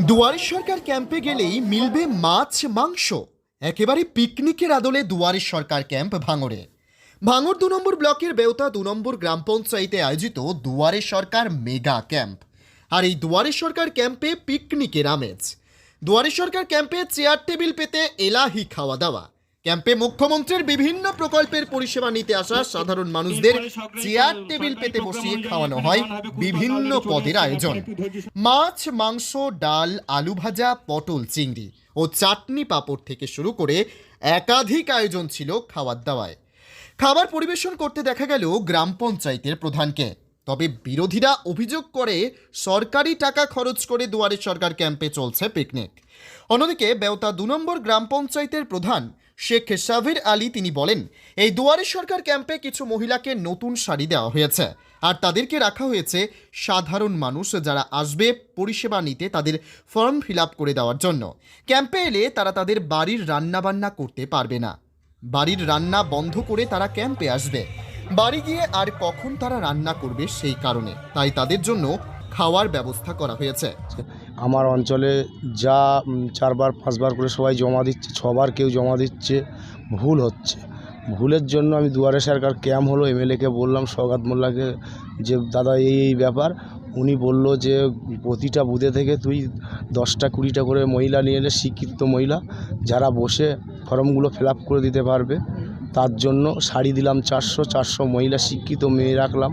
দুয়ারে সরকার ক্যাম্পে গেলেই মিলবে মাছ, মাংস। একেবারে পিকনিকের আদলে দুয়ারে সরকার ক্যাম্প ভাঙড়ে। ভাঙড় দু নম্বর ব্লকের বেউতা দু নম্বর গ্রাম পঞ্চায়েতে আয়োজিত দুয়ারে সরকার মেগা ক্যাম্প। আর এই দুয়ারে সরকার ক্যাম্পে পিকনিকের আমেজ। দুয়ারে সরকার ক্যাম্পে চেয়ার, টেবিল পেতে এলাহি খাওয়া দাওয়া। ক্যাম্পে মুখ্যমন্ত্রীর বিভিন্ন প্রকল্পের পরিষেবা নিতে আসা সাধারণ মানুষদের চেয়ার টেবিল পেতে বসিয়ে খাওয়ানো হয়। বিভিন্ন পদের আয়োজন। মাছ মাংস ডাল আলু ভাজা পটল চিংড়ি ও চাটনি পাঁপড় থেকে শুরু করে একাধিক আয়োজন ছিল খাওয়ার দাওয়ায়। খাবার পরিবেশন করতে দেখা গেল গ্রাম পঞ্চায়েতের প্রধানকে। তবে বিরোধীরা অভিযোগ করে সরকারি টাকা খরচ করে দুয়ারে সরকার ক্যাম্পে চলছে পিকনিক। অন্যদিকে বেওতা দু নম্বর গ্রাম পঞ্চায়েতের প্রধান শেখ সাভির আলী তিনি বলেন, এই দুয়ারে সরকার ক্যাম্পে কিছু মহিলাকে নতুন শাড়ি দেওয়া হয়েছে। আর তাদেরকে রাখা হয়েছে সাধারণ মানুষ যারা আসবে পরিষেবা নিতে তাদের ফর্ম ফিল করে দেওয়ার জন্য। ক্যাম্পে এলে তারা তাদের বাড়ির রান্নাবান্না করতে পারবে না। বাড়ির রান্না বন্ধ করে তারা ক্যাম্পে আসবে। বাড়ি গিয়ে আর কখন তারা রান্না করবে সেই কারণে। তাই তাদের জন্য খাওয়ার ব্যবস্থা করা হয়েছে। আমার অঞ্চলে যা চারবার, পাঁচবার করে সবাই জমা দিচ্ছে, ছবার কেউ জমা দিচ্ছে, ভুল হচ্ছে। ভুলের জন্য আমি দুয়ারে সরকার ক্যাম্প হলো, এমএলএকে বললাম, সৌগাত মোল্লাকে, যে, দাদা, এই এই ব্যাপার। উনি বলল যে, প্রতিটা বুথে থেকে তুই দশটা, কুড়িটা করে মহিলা নিয়ে এলে, শিক্ষিত মহিলা, যারা বসে ফর্মগুলো ফিল করে দিতে পারবে, তার জন্য শাড়ি দিলাম চারশো চারশো মহিলা শিক্ষিত মেয়ে রাখলাম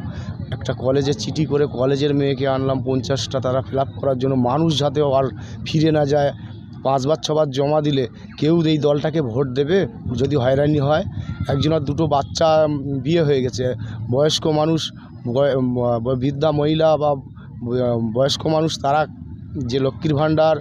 একটা কলেজে চিঠি করে কলেজের মেয়েকে আনলাম, পঞ্চাশটা তারা ফিল করার জন্য। মানুষ যাতে আর ফিরে না যায় পাঁচবার ছবার জমা দিলে, কেউ এই দলটাকে ভোট দেবে? যদি হয়রানি হয়, একজনের দুটো বাচ্চা বিয়ে হয়ে গেছে। বয়স্ক মানুষ বৃদ্ধা মহিলা বা বয়স্ক মানুষ, তারা যে লক্ষ্মীর ভাণ্ডার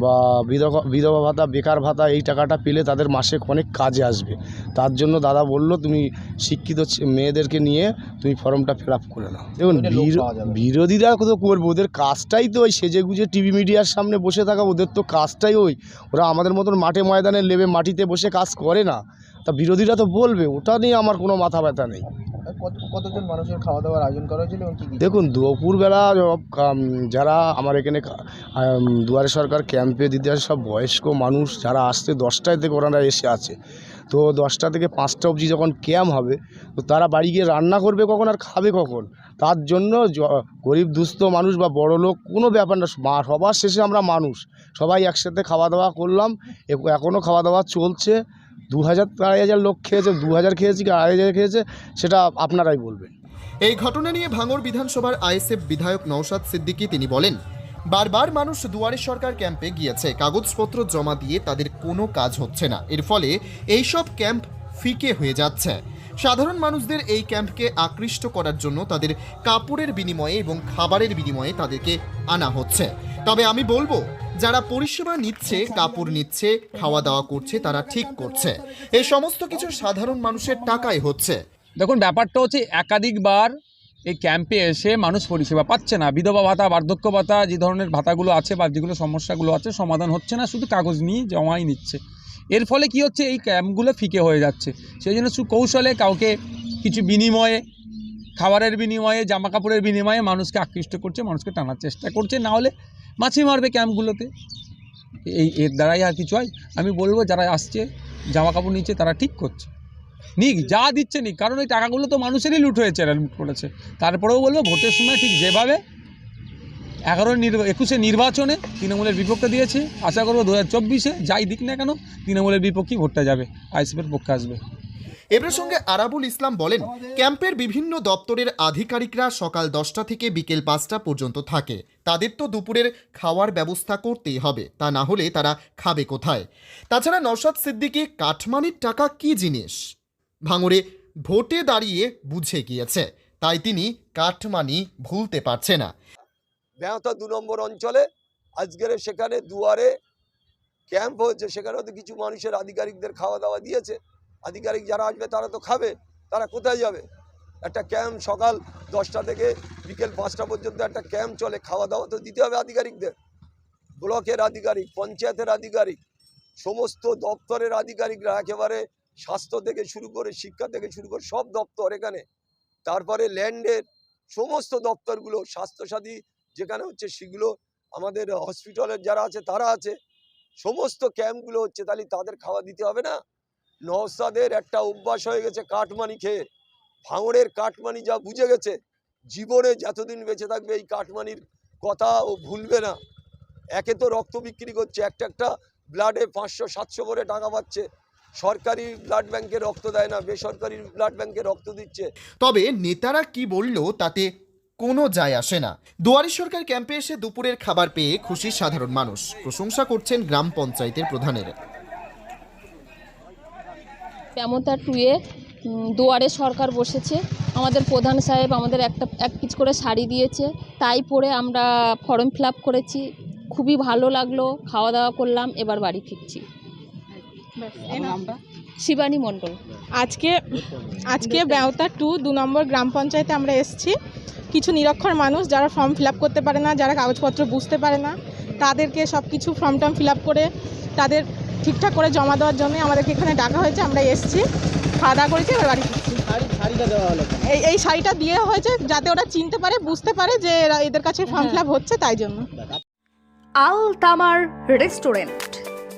বা বিধবা বিধবা ভাতা বেকার ভাতা এই টাকাটা পেলে তাদের মাসে অনেক কাজে আসবে। তার জন্য দাদা বলল তুমি শিক্ষিত মেয়েদেরকে নিয়ে তুমি ফর্মটা ফিল আপ করে নাও। দেখুন বিরো- বিরোধীরা তো করব? ওদের কাজটাই তো ওই সেজে গুজে টিভি মিডিয়ার সামনে বসে থাকা ওদের তো কাজটাই ওই। ওরা আমাদের মতন মাঠে ময়দানে লেবে মাটিতে বসে কাজ করে না। তা বিরোধীরা তো বলবে ওটা নিয়ে আমার কোনো মাথা ব্যথা নেই। কত কতজন মানুষের খাওয়া দাওয়ার আয়োজন করা হয়েছিল দেখুন দুপুরবেলা যারা আমার এখানে দুয়ারে সরকার ক্যাম্পে দিতে আসে সব বয়স্ক মানুষ যারা আসছে দশটায় থেকে ওনারা এসে আছে। তো দশটা থেকে পাঁচটা অবধি যখন ক্যাম্প হবে তো তারা বাড়ি গিয়ে রান্না করবে কখন আর খাবে কখন? তার জন্য গরিব দুস্থ মানুষ বা বড় লোক কোনো ব্যাপার না মা- সবার শেষে আমরা মানুষ। সবাই একসাথে খাওয়া দাওয়া করলাম এখনও খাওয়া দাওয়া চলছে। দু হাজার আড়াই হাজার লোক খেয়েছে দু হাজার খেয়েছে কি আড়াই হাজার খেয়েছে, সেটা আপনারাই বলবেন। এই ঘটনা নিয়ে ভাঙর বিধানসভার আইএসএফ বিধায়ক নৌসাদ সিদ্দিকি তিনি বলেন, বারবার মানুষ দুয়ারে সরকার ক্যাম্পে গিয়েছে, কাগজপত্র জমা দিয়ে তাদের কোনো কাজ হচ্ছে না। এর ফলে এইসব ক্যাম্প ফিকে হয়ে যাচ্ছে। সাধারণ মানুষদের এই ক্যাম্পকে আকৃষ্ট করার জন্য তাদের কাপড়ের বিনিময়ে এবং খাবারের বিনিময়ে তাদেরকে আনা হচ্ছে। তবে আমি বলব, যারা পরিষেবা নিচ্ছে, কাপড় নিচ্ছে খাওয়া দাওয়া করছে, তারা ঠিক করছে। এই সমস্ত কিছু সাধারণ মানুষের টাকায় হচ্ছে। দেখুন, ব্যাপারটা হচ্ছে একাধিকবার এই ক্যাম্পে এসে মানুষ পরিষেবা পাচ্ছে না। বিধবা ভাতা, বার্ধক্য ভাতা, যে ধরনের ভাতাগুলো আছে বা যেগুলো সমস্যাগুলো আছে, সমাধান হচ্ছে না। শুধু কাগজ নিয়ে জমাই নিচ্ছে। এর ফলে কি হচ্ছে? এই ক্যাম্পগুলো ফিকে হয়ে যাচ্ছে। সেই জন্য সুকৌশলে কাউকে কিছু বিনিময়ে, খাবারের বিনিময়ে জামা কাপড়ের বিনিময়ে মানুষকে আকৃষ্ট করছে, মানুষকে টানার চেষ্টা করছে। না হলে মাছি মারবে ক্যাম্পগুলোতে। এই, এর দ্বারাই আর কিছু হয়? আমি বলব, যারা আসছে জামা কাপড় নিচ্ছে, তারা ঠিক করছে। নিক, যা দিচ্ছে নিক। কারণ ওই টাকাগুলো তো মানুষেরই লুট হয়েছে লুট করেছে। তারপরেও বলব, ভোটের সময় ঠিক যেভাবে এগারো নির্বা একুশে নির্বাচনে তৃণমূলের বিপক্ষে দিয়েছে। আশা করব দু হাজার চব্বিশে যাই দিক না কেন, তৃণমূলের বিপক্ষেই ভোটটা যাবে আইসিপের পক্ষে আসবে। এ প্রসঙ্গে আরাবুল ইসলাম বলেন, ক্যাম্পের বিভিন্ন দপ্তরের আধিকারিকরা সকাল দশটা থেকে বিকেল পাঁচটা পর্যন্ত থাকে। তাদের তো দুপুরের খাওয়ার ব্যবস্থা করতেই হবে, তা না হলে তারা খাবে কোথায়? তাছাড়া নওশাদ সিদ্দিকী, কাঠমানির টাকা কি জিনিস? ভাঙড়ে ভোটে দাঁড়িয়ে বুঝে গিয়েছে, তাই তিনি কাঠমানি ভুলতে পারছে না। বেহাতা দু নম্বর অঞ্চলে। আজকের সেখানে দুয়ারে ক্যাম্প হয়েছে সেখানে তো কিছু মানুষের আধিকারিকদের খাওয়া দাওয়া দিয়েছে। আধিকারিক যারা আসবে তারা তো খাবে, তারা কোথায় যাবে? একটা ক্যাম্প সকাল দশটা থেকে বিকেল পাঁচটা পর্যন্ত একটা ক্যাম্প চলে খাওয়া দাওয়া তো দিতে হবে আধিকারিকদের। ব্লকের আধিকারিক, পঞ্চায়েতের আধিকারিক, সমস্ত দপ্তরের আধিকারিকরা, একেবারে স্বাস্থ্য থেকে শুরু করে শিক্ষা থেকে শুরু করে সব দপ্তর এখানে। তারপরে ল্যান্ডের সমস্ত দপ্তরগুলো স্বাস্থ্যসাথী যেখানে হচ্ছে সেগুলো আমাদের হসপিটালের যারা আছে তারা আছে। সমস্ত ক্যাম্পগুলো হচ্ছে তাহলে তাদের খাওয়া দিতে হবে না। নওসাদের একটা অভ্যাস হয়ে গেছে কাটমানি খেয়ে। ভাঙড়ের কাটমানি যা বুঝে গেছে, জীবনে যতদিন বেঁচে থাকবে এই কাটমানির কথা ও ভুলবে না। একে তো রক্ত বিক্রি করছে, একটা একটা ব্লাডে পাঁচশো, সাতশো করে টাকা পাচ্ছে। সরকারি ব্লাড ব্যাংকে রক্ত দেয় না, বেসরকারি ব্লাড ব্যাংকে রক্ত দিচ্ছে। তবে নেতারা কি বলল তাতে কোনো যায় আসে না। দুয়ারি সরকার ক্যাম্পে এসে দুপুরের খাবার পেয়ে খুশি সাধারণ মানুষ। প্রশংসা করছেন গ্রাম পঞ্চায়েতের প্রধানের। প্যামতা টুয়ে দুয়ারে সরকার বসেছে। আমাদের প্রধান সাহেব আমাদের একটা এক পিচ করে শাড়ি দিয়েছে। তাই পরে আমরা ফর্ম ফিল আপ করেছি। খুবই ভালো লাগল। খাওয়া দাওয়া করলাম এবার বাড়ি ফিরছি। শিবানী মণ্ডল। আজকে আজকে বেওতা টু দু নম্বর গ্রাম পঞ্চায়েতে আমরা এসেছি। কিছু নিরক্ষর মানুষ যারা ফর্ম ফিল আপ করতে পারে না যারা কাগজপত্র বুঝতে পারে না তাদেরকে সব কিছু ফর্ম টর্ম ফিল আপ করে তাদের ঠিকঠাক করে জমা দেওয়ার জন্য আমাদেরকে এখানে ডাকা হয়েছে। আমরা এসেছি খাওয়া দাওয়া করেছি এবার বাড়ি ফিরছি। এই এই শাড়িটা দিয়ে হয়েছে যাতে ওরা চিনতে পারে বুঝতে পারে যে এরা- এদের কাছে ফর্ম ফিল আপ হচ্ছে তাই জন্য। আল তামার রেস্টুরেন্ট।